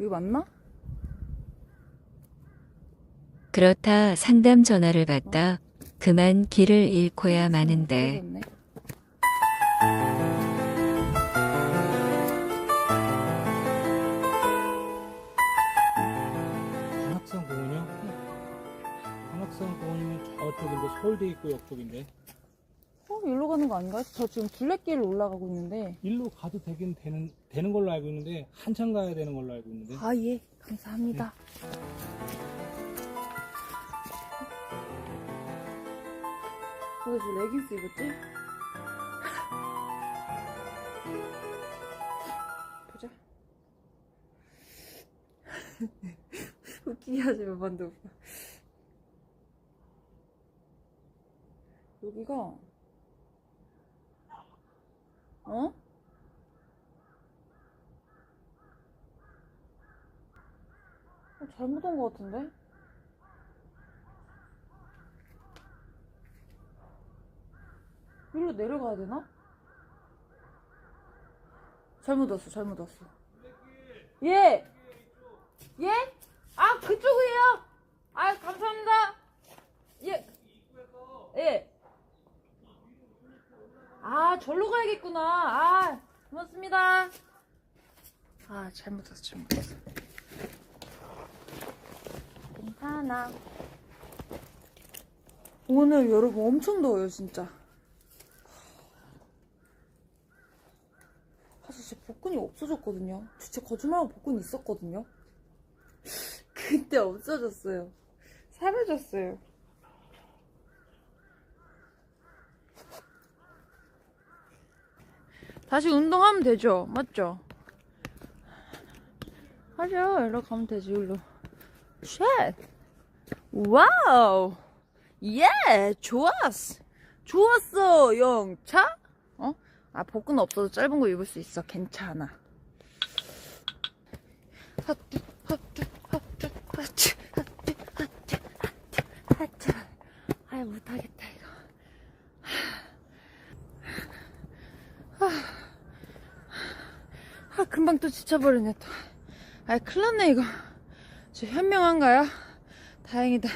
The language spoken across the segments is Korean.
여기 맞나? 그렇다 상담 전화를 받다 그만 길을 잃고야 마는데 그러겠네. 관악산 공원이요? 관악산 공원이면 저쪽인데 서울대 입구 옆쪽인데 어, 일로 가는 거 아닌가요? 저 지금 둘레길을 올라가고 있는데. 일로 가도 되긴 되는 되는 걸로 알고 있는데 한참 가야 되는 걸로 알고 있는데 아, 예. 감사합니다. 왜저 레깅스 입었지? 보자. 웃기게 하지 마, 만두 오빠. 여기가, 어? 어, 잘못 온 것 같은데? 일로 내려가야 되나? 잘못 왔어, 잘못 왔어. 예! 예? 아, 그쪽이에요! 아, 감사합니다! 예! 예! 아, 절로 가야겠구나. 아, 고맙습니다. 아, 잘못 왔어, 잘못 왔어. 괜찮아. 오늘 여러분 엄청 더워요, 진짜. 사실 제 복근이 없어졌거든요. 진짜 거짓말하고 복근이 있었거든요. 그때 없어졌어요. 사라졌어요. 다시 운동하면 되죠? 맞죠? 하죠. 일로 가면 되지, 일로. 쉣! 와우! 예! 좋았어! 좋았어, 영차? 어? 아, 복근 없어도 짧은 거 입을 수 있어. 괜찮아. 핫뚜, 핫뚜, 핫뚜, 핫뚜, 핫뚜, 핫뚜, 핫뚜, 핫뚜. 아이, 못하겠다, 이거. 아, 금방 또 지쳐버리네, 또. 아이, 큰일 났네, 이거. 저 현명한가요? 다행이다.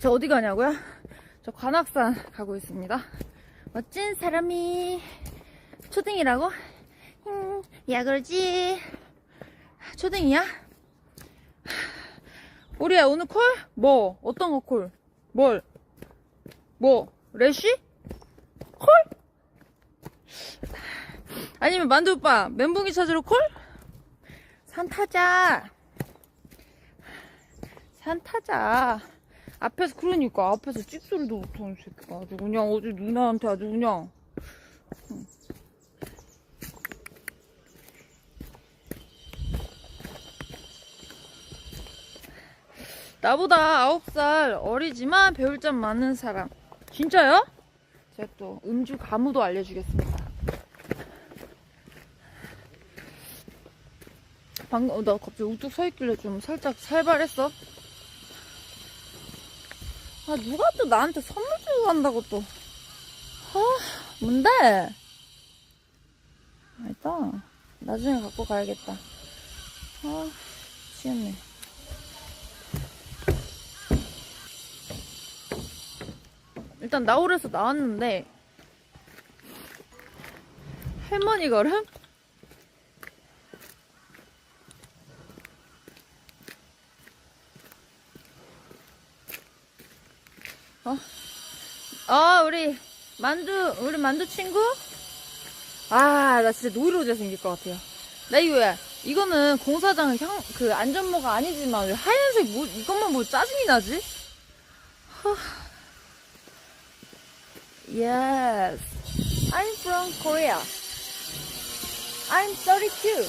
저 어디 가냐고요? 저 관악산 가고 있습니다. 멋진 사람이 초딩이라고? 음, 야 그러지. 초딩이야? 우리야 오늘 콜? 뭐? 어떤 거 콜? 뭘? 뭐? 레쉬? 콜? 아니면 만두 오빠 멘붕이 찾으러 콜? 산 타자. 산 타자. 앞에서 그러니까 앞에서 찍소리도 못하는 새끼가 아주 그냥 어제 누나한테 아주 그냥 응. 나보다 아홉 살 어리지만 배울 점 많은 사람 진짜요? 제가 또 음주 가무도 알려주겠습니다 방금 어, 나 갑자기 우뚝 서 있길래 좀 살짝 살발했어 아, 누가 또 나한테 선물 주고 간다고 또. 아, 뭔데? 알다. 나중에 갖고 가야겠다. 아, 미치겠네. 일단 나홀에서 나왔는데, 할머니 걸음? 어, 우리 만두, 우리 만두 친구? 아, 나 진짜 노이로제 생길 것 같아요. 나 이거 왜, 이거는 공사장 향, 그 안전모가 아니지만 왜 하얀색 뭐, 이것만 뭐 짜증이 나지? 하. Yes. I'm from Korea. I'm 32.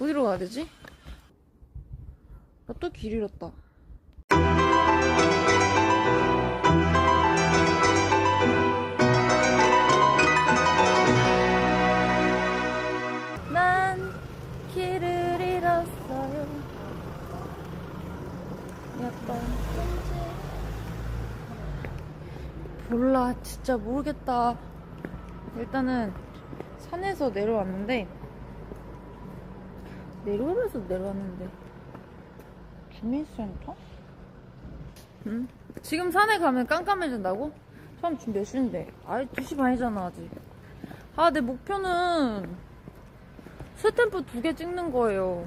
어디로 가야 되지? 길 잃었다. 난 길을 잃었어요. 약간 몰라. 진짜 모르겠다. 일단은 산에서 내려왔는데 내려오면서 내려왔는데 주민센터? 응? 지금 산에 가면 깜깜해진다고? 처음 지금 몇 시인데? 아이 2시 반이잖아 아직. 아 내 목표는 스탬프 두 개 찍는 거예요.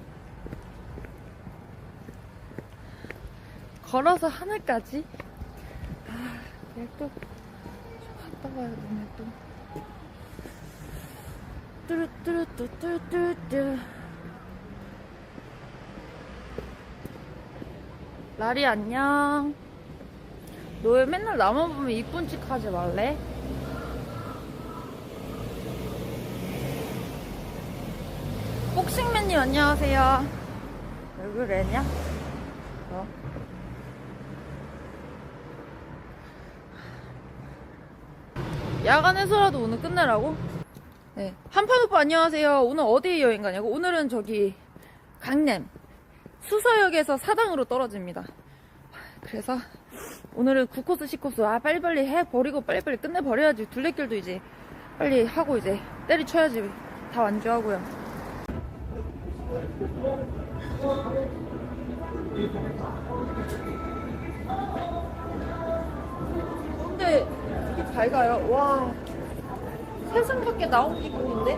걸어서 하늘까지? 아, 내일 또 갔다 와야 되네 또. 뚜루뚜루뚜뚜뚜뚜. 라리 안녕. 너 왜 맨날 나만 보면 이쁜 척 하지 말래? 복싱맨님 안녕하세요. 왜 그러냐? 어? 야간에서라도 오늘 끝내라고? 네. 한판 오빠 안녕하세요. 오늘 어디 여행 가냐고? 오늘은 저기 강남 수서역에서 사당으로 떨어집니다. 그래서 오늘은 9코스 10코스 아 빨리빨리 해 버리고 빨리빨리 끝내버려야지 둘레길도 이제 빨리 하고 이제 때리쳐야지 다 완주하고요. 근데 이게 밝아요. 와 세상 밖에 나온 기분인데?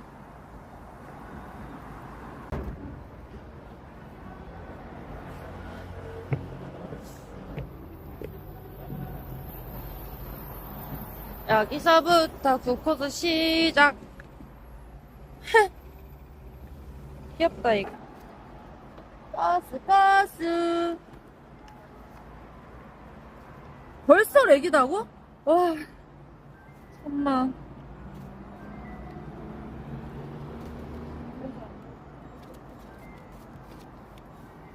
여기서부터 9코스 시작. 귀엽다, 이거. 버스, 버스. 벌써 렉이다고? 와, 정말.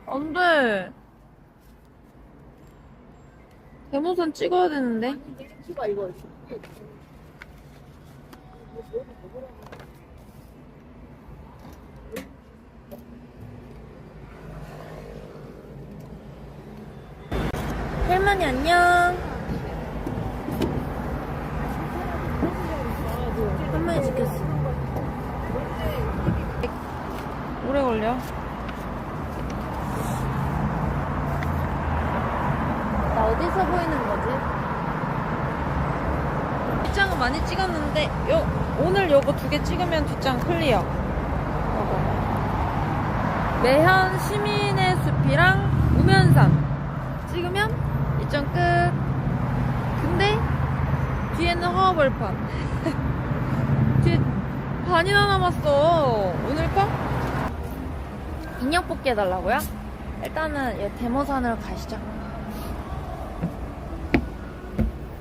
안 돼. 데모선 찍어야 되는데. 할머니 안녕. 할머니 죽겠어. 오래 걸려. 나 어디서 보이는 거지? 뒷장은 많이 찍었는데 요 오늘 요거 두 개 찍으면 뒷장 클리어. 요거. 매현 시민의 숲이랑 우면산 찍으면 일정 끝. 근데 뒤에는 화합벌판. 뒤에 반이나 남았어. 오늘 거? 인형 뽑기 해달라고요? 일단은 이 데모산으로 가시죠.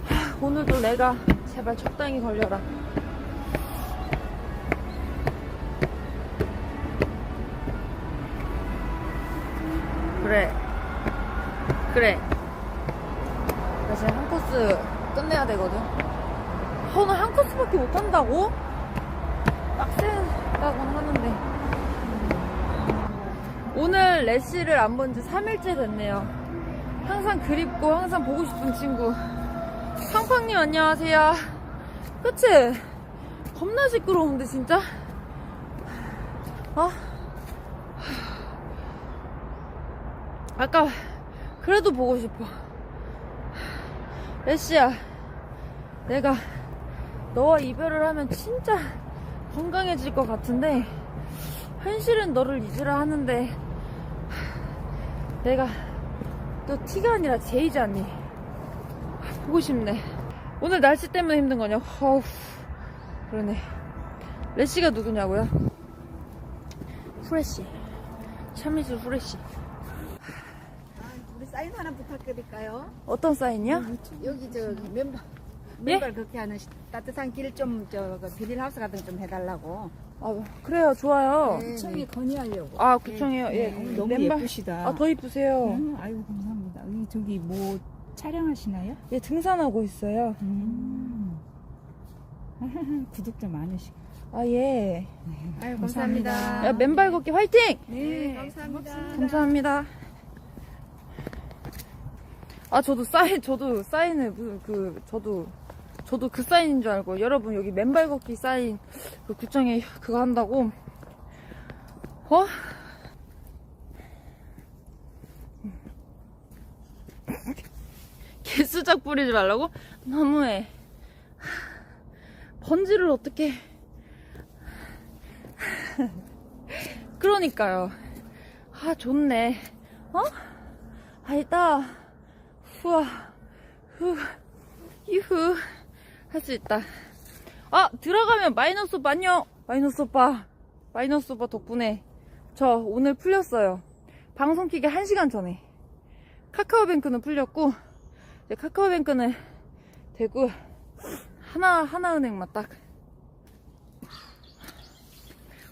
하, 오늘도 내가 제발 적당히 걸려라. 그래. 나 지금 한 코스 끝내야 되거든. 어, 오늘 한 코스밖에 못 한다고? 빡세다고는 하는데. 오늘 레시를 안 본 지 3일째 됐네요. 항상 그립고 항상 보고 싶은 친구. 상팡님 안녕하세요. 그치? 겁나 시끄러운데 진짜? 어? 아까 그래도 보고 싶어. 레시야, 내가 너와 이별을 하면 진짜 건강해질 것 같은데 현실은 너를 잊으라 하는데 내가 또 티가 아니라 제이지 않니? 보고 싶네. 오늘 날씨 때문에 힘든 거냐? 어우, 그러네. 레시가 누구냐고요? 후레쉬. 참이슬 후레쉬. 사인 하나 부탁드릴까요? 어떤 사인이요? 여기 저 멤버 예? 멤버 그렇게 하는 시- 따뜻한 길 좀저 비닐하우스 같은 거 좀 해달라고. 아, 그래요. 좋아요. 구청에 건의하려고. 아, 구청이요. 예. 네, 너무 맨발- 예쁘시다. 아, 더 이쁘세요. 음, 아유 감사합니다. 여기 저기 뭐 촬영하시나요? 예, 등산하고 있어요. 음. 구독자 많으시고. 아, 예. 아유, 감사합니다. 야, 맨발 걷기 화이팅! 네, 감사합니다. 감사합니다. 아, 저도 사인, 저도 사인을, 무슨, 그, 저도, 저도 그 사인인 줄 알고, 여러분, 여기 맨발 걷기 사인, 그 구청에 그거 한다고, 어? 개수작 부리지 말라고? 너무해. 번지를 어떻게. 그러니까요. 아, 좋네. 어? 아니다. 후아, 후, 유후. 할 수 있다. 아, 들어가면 마이너스 오빠 안녕. 마이너스 오빠. 마이너스 오빠 덕분에 저 오늘 풀렸어요. 방송 키기 1시간 전에. 카카오뱅크는 풀렸고, 이제 카카오뱅크는 되고, 하나, 하나은행만 딱.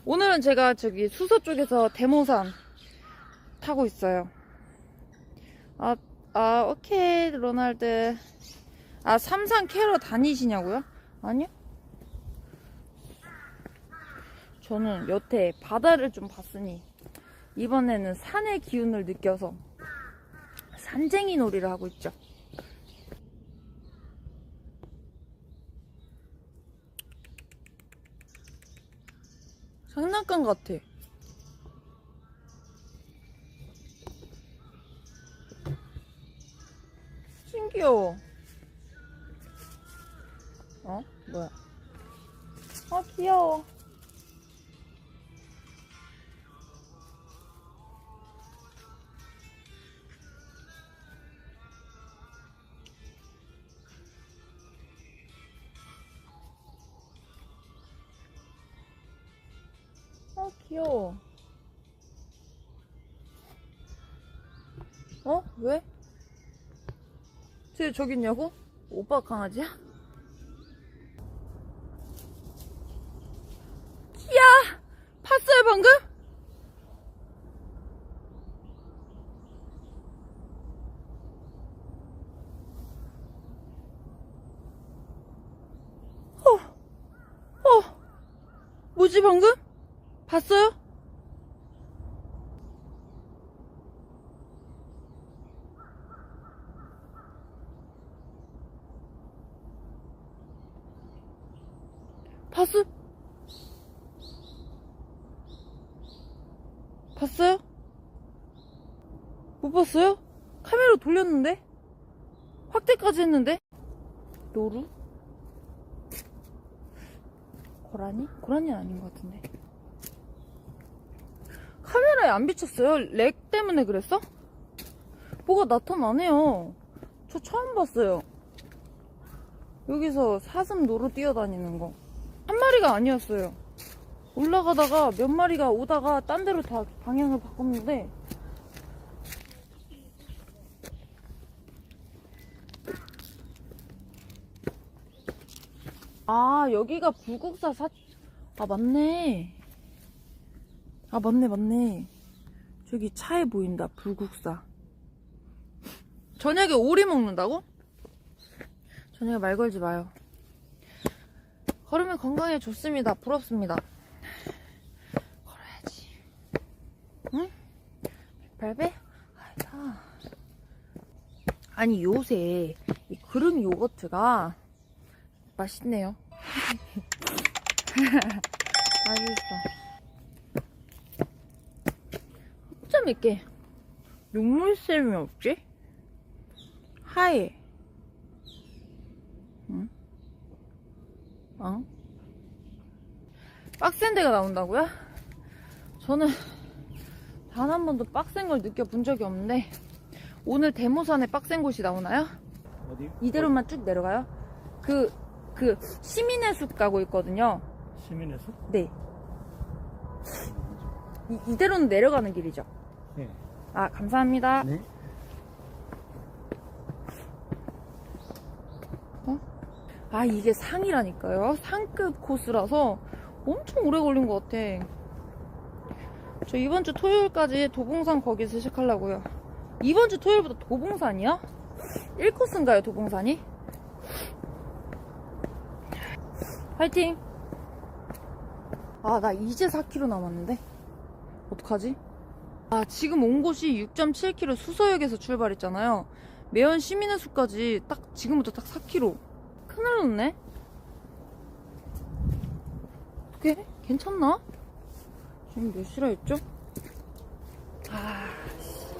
오늘은 제가 저기 수서 쪽에서 데모산 타고 있어요. 아, 아, 오케이, 로날드. 아, 삼산 캐러 다니시냐고요? 아니요. 저는 여태 바다를 좀 봤으니, 이번에는 산의 기운을 느껴서 산쟁이 놀이를 하고 있죠. 장난감 같아. 신기해요. 어? 뭐야? 아, 귀여워. 아, 귀여워. 쟤 저기 있냐고? 오빠 강아지야? 야! 봤어요, 방금? 어, 어, 뭐지, 방금? 봤어요? 봤어? 봤어요? 못 봤어요? 카메라 돌렸는데? 확대까지 했는데? 노루? 고라니? 고라니는 아닌 것 같은데. 카메라에 안 비쳤어요. 렉 때문에 그랬어? 뭐가 나타나네요. 저 처음 봤어요. 여기서 사슴 노루 뛰어다니는 거. 한 마리가 아니었어요. 올라가다가 몇 마리가 오다가 딴 데로 다 방향을 바꿨는데. 아 여기가 불국사 사... 아 맞네. 아 맞네 맞네. 저기 차에 보인다 불국사. 저녁에 오리 먹는다고? 저녁에 말 걸지 마요 걸으면 건강에 좋습니다. 부럽습니다. 걸어야지. 응? 발배? 아이다. 아니 요새 이 그름 요거트가 맛있네요. 맛있어. 어쩜 이렇게. 눈물샘이 없지? 하얘 어? 빡센 데가 나온다고요? 저는 단 한 번도 빡센 걸 느껴본 적이 없는데 오늘 대모산에 빡센 곳이 나오나요? 어디? 이대로만 쭉 내려가요? 그, 그, 시민의 숲 가고 있거든요. 시민의 숲? 네. 이, 이대로는 내려가는 길이죠. 네. 아, 감사합니다. 네. 아, 이게 상이라니까요. 상급 코스라서 엄청 오래 걸린 것 같아. 저 이번 주 토요일까지 도봉산 거기서 시작하려고요. 이번 주 토요일부터 도봉산이야? 1코스인가요, 도봉산이? 화이팅! 아, 나 이제 4km 남았는데? 어떡하지? 아, 지금 온 곳이 6.7km 수서역에서 출발했잖아요. 매연 시민의 수까지 딱, 지금부터 딱 4km. 큰일 났네? 어떻게? 괜찮나? 지금 몇 시라 했죠? 아, 씨.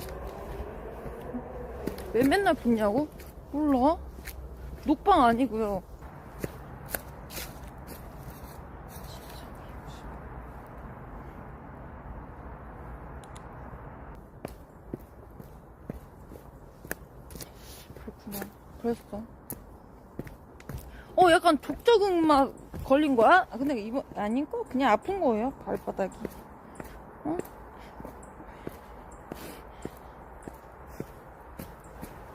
왜 맨날 붙냐고? 몰라. 녹방 아니고요. 그렇구나. 그랬어. 어, 약간 족저근 막 걸린 거야? 아, 근데 이번 아닌 거? 그냥 아픈 거예요. 발바닥이. 어?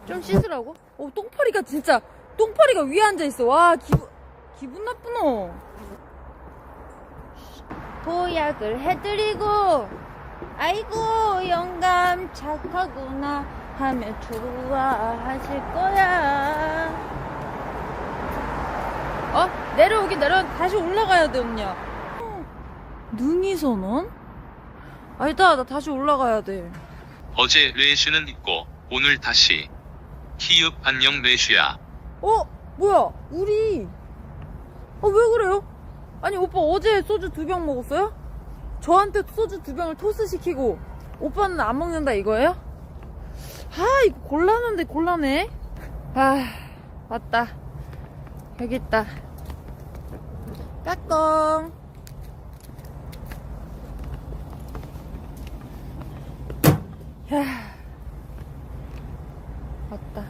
좀 씻으라고? 어, 똥파리가 진짜 똥파리가 위에 앉아 있어. 와, 기분 기분 나쁘노. 보약을 해드리고 아이고 영감 착하구나 하면 좋아하실 거야. 어? 내려오긴 내려 다시 올라가야 돼 언니야. 능이 선언? 아니다 나 다시 올라가야 돼. 어제 레슈는 있고 오늘 다시 키읔 안녕 레슈야 어? 뭐야? 우리. 어, 왜 그래요? 아니, 오빠 어제 소주 두 병 먹었어요? 저한테 소주 두 병을 토스 시키고, 오빠는 안 먹는다 이거예요? 아, 이거 곤란한데, 곤란해. 아, 맞다. 여기 있다. 까꿍. 야, 맞다.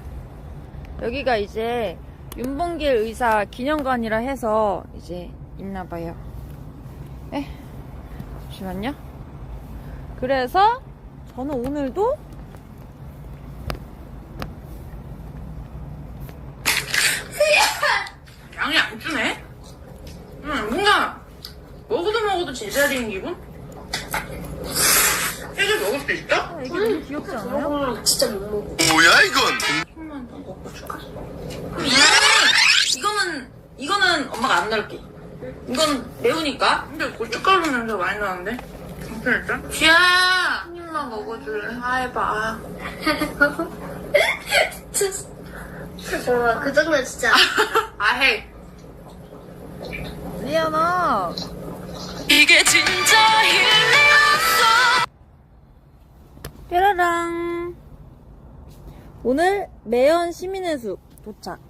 여기가 이제 윤봉길 의사 기념관이라 해서 이제 있나봐요. 에? 잠시만요. 그래서 저는 오늘도 양이 안 주네? 응, 뭔가 먹어도 제자리인 기분? 애들 먹을 수 있어? 아, 이게 너무 귀엽지 않아요? 뭐야 이건 조금만 더 먹고 줄까? 이거는 이거는 엄마가 안 넣을게. 이건 매우니까. 근데 고춧가루 냄새 많이 나는데. 괜찮을까? 지아야, 한 입만 먹어줄래? 아 해봐. 와, 그 정도 진짜. 아 해. 리아나. 이게 진짜 힐링. 뾰라랑. 오늘 매연 시민의 숲 도착.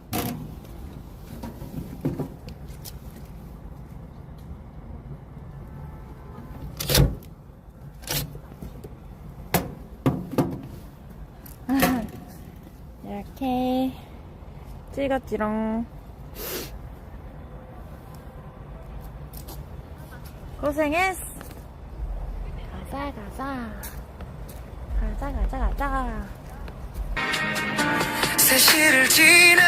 이렇게 찍었지롱. 고생했어. 가자, 가자. 가자, 가자, 가자. 세시를 지나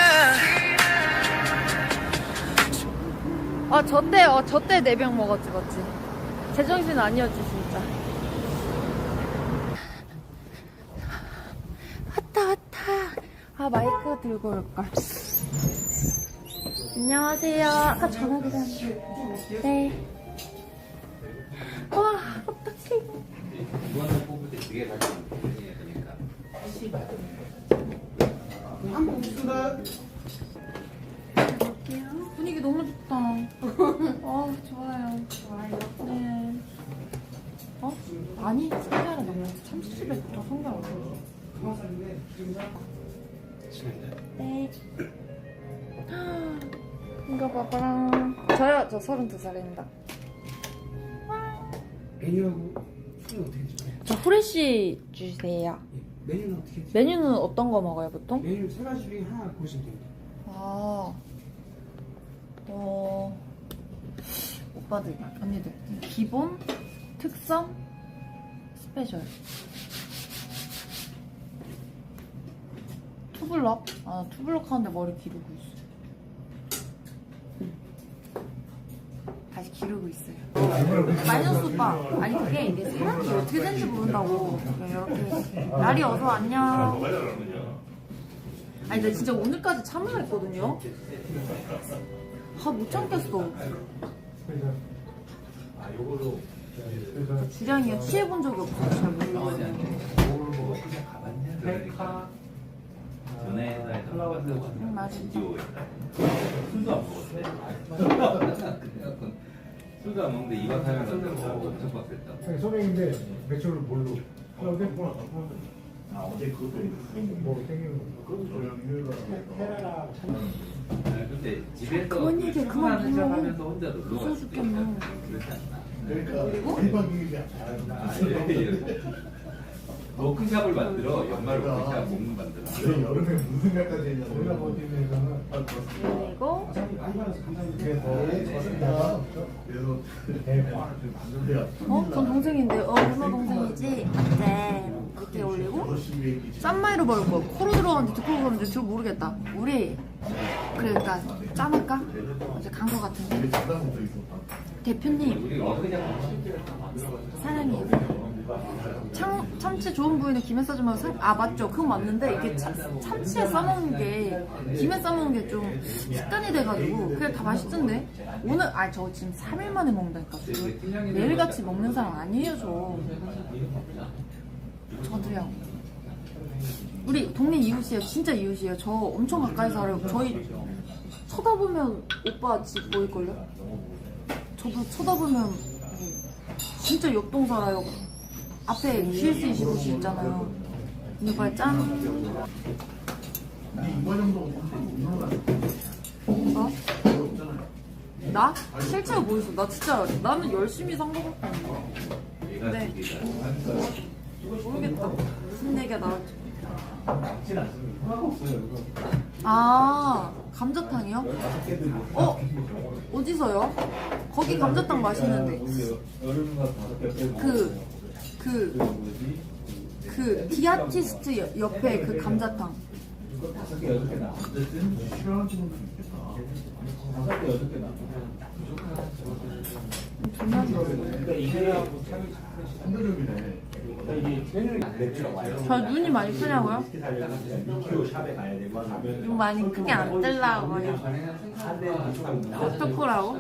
아, 저 때, 어, 저때 네 병 먹었지, 맞지? 제정신 아니었지, 진짜. 왔다, 왔다. 아, 마이크 들고 올걸. 안녕하세요. 아까 전화 드렸는데. 네. 와, 어떡해. 분위기 너무 좋다. 어, 좋아요. 좋아요. 네. 어? 아니, 성게하나 너무 참치집에 더 성게하나 네. 이거 봐봐라. 저요, 저 32살입니다. 메뉴하고 술은 어떻게 드세요? 저 후레쉬 주세요. 메뉴는 어떻게 드세요? 메뉴는 어떤 거 먹어요, 보통? 메뉴 세 가지 중에 하나 고르시면 됩니다. 아, 어, 오빠들, 언니들. 기본, 특성, 스페셜. 투블럭? 아, 투블럭 하는데 머리 기르고 있어. 다시 기르고 있어요. 마이너스 오빠, 아니 그게 이게 사람이 어떻게 되는지 모른다고. 이렇게 날이 어서 안녕. 아니 나 진짜 오늘까지 참으려 했거든요. 아 못 참겠어. 주량이요 취해본 적이 없어서 잘 모르겠어요. 음, 맛있다. 술도 안 먹었대. 술도 안 먹는데 이만 살면서 엄청 빡셌다. 소맥인데 맥주를 뭘로? 어제 아 어제 그것도 뭐 땡기는 거. 그것도 아, 근데 집에서 그만 얘기해, 그만. 척하면서 혼자 놀러 수도 죽겠네. 있다. 그렇지 않나? 그러니까 대박이 워크샵을 만들어 연말 워크샵 몸 만들어. 여름에 무슨 생각까지 했냐고. 우리가 버티면서는 그리고 그래서 대박. 어? 전 동생인데 어 누나 동생이지? 네. 이렇게 올리고 짠마이로 먹을 거야 코로 들어가는지 듣고 그러는지 저 모르겠다. 우리 일단 짠할까? 이제 간 거 같은데. 대표님. 우리 워크샵 사랑해요 참, 참치 좋은 부위는 김에 싸주면 살... 아 맞죠. 그건 맞는데 이게 참, 참치에 싸먹는 게 김에 싸먹는 게 좀 습관이 돼가지고 그게 다 맛있던데? 오늘 아 저 지금 3일 만에 먹는다니까. 지금 매일같이 먹는 사람 아니에요 저. 저도요. 우리 동네 이웃이에요. 진짜 이웃이에요. 저 엄청 가까이 살아요 저희 쳐다보면 오빠 집 보일걸요? 저도 쳐다보면 진짜 옆동 살아요 앞에 있는 곳이 있잖아요 근데 빨리 짠 어? 나? 뭐 있어? 나 진짜 나는 열심히 산 거밖에 없는데 네. 모르겠다 무슨 얘기가 나올지 아 감자탕이요? 어? 어디서요? 거기 감자탕 맛있는데 그, 그, 그, 디아티스트 여- 옆에 그 감자탕. 저 눈이 많이 크냐고요? 눈 많이 크게 안 뜨려고요. 어떡하라고?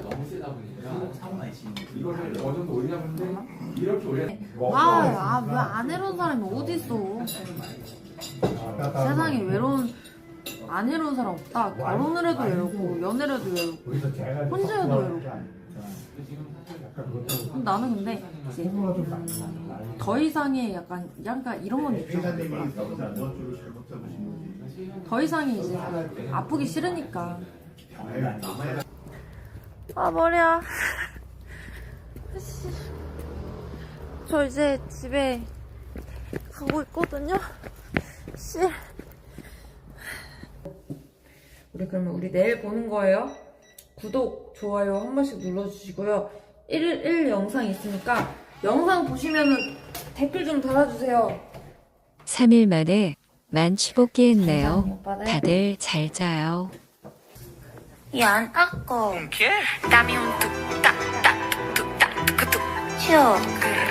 아, 아, 왜 안 해로운 사람이 어디 있어? 세상에 외로운 안 해로운 사람 없다. 결혼을 해도 외롭고 연애를 해도 외롭고 혼자 해도 외롭고. 나는 근데 이제 음, 더 이상의 약간 약간 이런 건 있죠. 더 이상의 이제 그 아프기 싫으니까. 아 머리야. 씨. 저 이제 집에 가고 있거든요. 씨. 우리 그러면 우리 내일 보는 거예요. 구독, 좋아요 한 번씩 눌러주시고요. 1, 1 영상 있으니까 영상 보시면은 댓글 좀 달아주세요. 3일 만에 만 취복기 했네요. 오빠들. 다들 잘 자요. 얀 아꺼 땀이 뚝딱 딱 뚝딱 그뚝 치어 아 귀여워.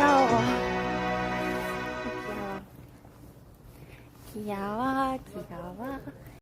귀여워. 귀여워, 귀여워.